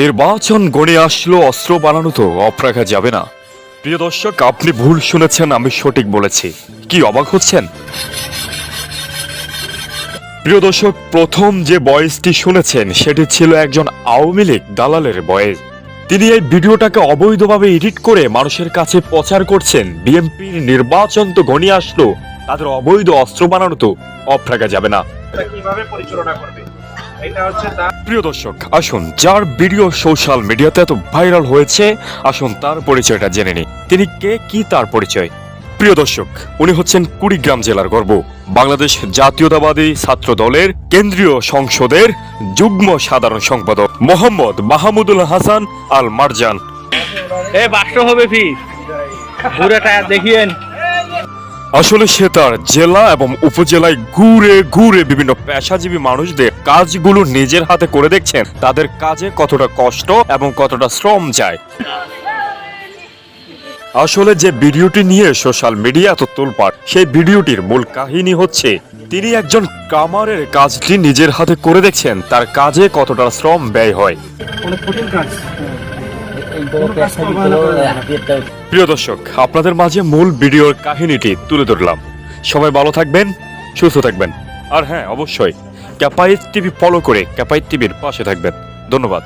নির্বাচন গড়ে আসলো, অস্ত্র বানানো তো অফ রাখা যাবে না। প্রিয় দর্শক, আপনি ভুল শুনেছেন, আমি সঠিক বলেছি। কি অবাক হচ্ছেন? প্রিয় দর্শক, প্রথম যে বয়েসটি শুনেছেন, সেটি ছিল একজন আওয়ামী লীগ দালালের বয়েস। তিনি এই ভিডিওটাকে অবৈধভাবে এডিট করে মানুষের কাছে প্রচার করছেন। বিএনপির নির্বাচন তো ঘনিয়ে আসলো, তাদের অবৈধ অস্ত্র বানানো তো অফ রাখা যাবে না। কীভাবে পরিচালনা করবে? এটা হচ্ছে প্রিয় দর্শক, আসুন যার ভিডিও সোশ্যাল মিডিয়াতে এত ভাইরাল হয়েছে, আসুন তার পরিচয়টা জেনে নিই। তিনি কে, কি তার পরিচয়? প্রিয় দর্শক, উনি হচ্ছেন কুড়িগ্রাম জেলার গর্ব। বাংলাদেশ জাতীয়তাবাদী ছাত্র দলের কেন্দ্রীয় সংসদের যুগ্ম সাধারণ সম্পাদক মোহাম্মদ মাহমুদুল হাসান আল মারজান এ বাক্স হবে ফি। পুরো টায়ার দেখিয়েন। আসলে সে তার জেলা এবং উপজেলায় ঘুরে ঘুরে বিভিন্ন পেশাজীবী মানুষদের কাজগুলো নিজের হাতে করে দেখছেন। তাদের কাজে কতটা কষ্ট এবং কতটা শ্রম যায়। আসলে যে ভিডিওটি নিয়ে সোশ্যাল মিডিয়া এত তোলপাড়, সেই ভিডিওটির মূল কাহিনী হচ্ছে, তিনি একজন কামারের কাজটি নিজের হাতে করে দেখছেন, তার কাজে কতটা শ্রম ব্যয় হয়। প্রিয় দর্শক আপনাদের মাঝে মূল ভিডিওর কাহিনীটি তুলে ধরলাম। সবাই ভালো থাকবেন সুস্থ থাকবেন। আর হ্যাঁ অবশ্যই ক্যাপাইট টিভি ফলো করে ক্যাপাইট টিভির পাশে থাকবেন। ধন্যবাদ।